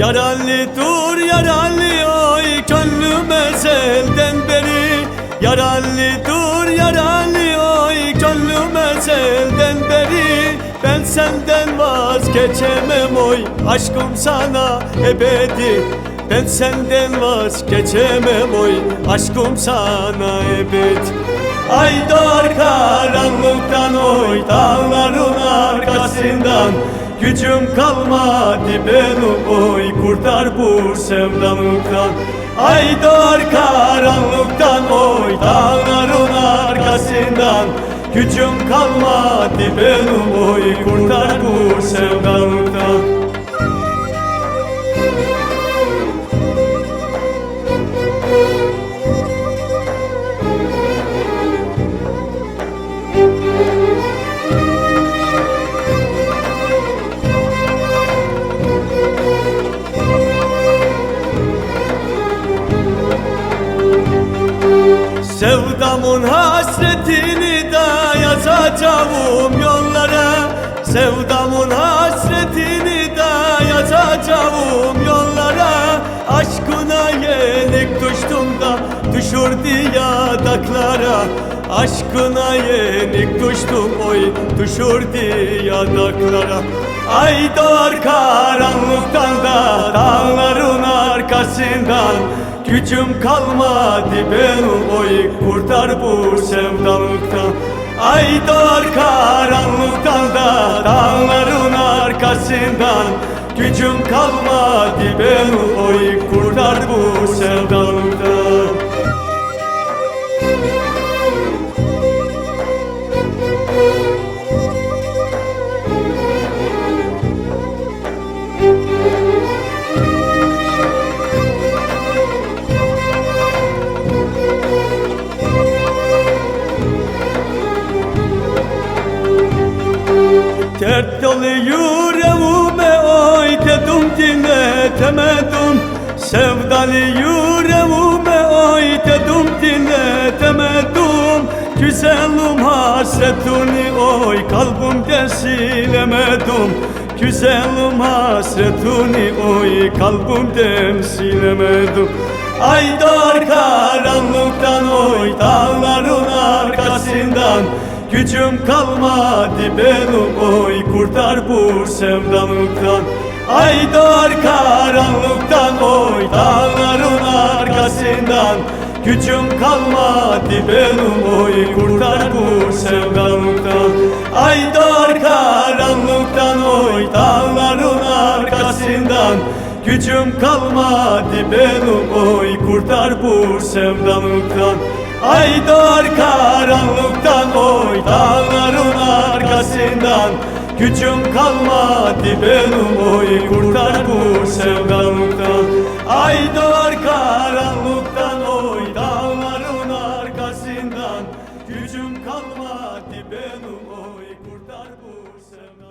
Yaralı dur yaralı oy gönlüm ezelden beri. Yaralı dur yaralı oy gönlüm ezelden beri. Ben senden vazgeçemem oy aşkım sana ebedi. Ben senden vazgeçemem oy aşkım sana ebedi. Ay doğar karanlıktan oy dağların arkasından Gücüm kalmadı benim oy kurtar bu sevdalıktan Ay doğar karanlıktan oy dağların arkasından. Gücüm kalmadı benim oy kurtar bu sevdalıktan Sevdamın hasretini da yazacağım yollara. Sevdamın hasretini da yazacağım yollara. Aşkına yenik düştüm da düşürdü yadaklara Aşkına yenik düştüm oy düşürdü yadaklara Ay doğar karanlıktan da dağların arkasından Gücüm kalmadı benim oy kurtar bu sevdalıktan. Ay doğar karanlıktan da dağların arkasından. Gücüm kalmadı benim oy kurtar bu sevdalıktan Dert dolu yüreğime oy dedim dinletemedim. Sevdalı yüreğime oy dedim dinletemedim. Güzelim hasretini oy kalbimde silemedim Güzelim hasretini oy kalbimden silemedim Ay dar karanlıktan oy dağların arkasından Gücüm kalmadı benim oy kurtar bu sevdalıktan Ay dar karanlıktan oy dağların arkasından. Gücüm kalmadı benim oy kurtar bu sevdalıktan Ay dar karanlıktan oy dağların arkasından. Gücüm kalmadı benim oy kurtar bu sevdalıktan Ay doğar karanlıktan oy yandan Gücüm kalmadı ben oy kurtar bu sevdalıktan Ay doğar karanlıktan oy dağların arkasından. Gücüm kalmadı ben oy kurtar bu sevdalıktan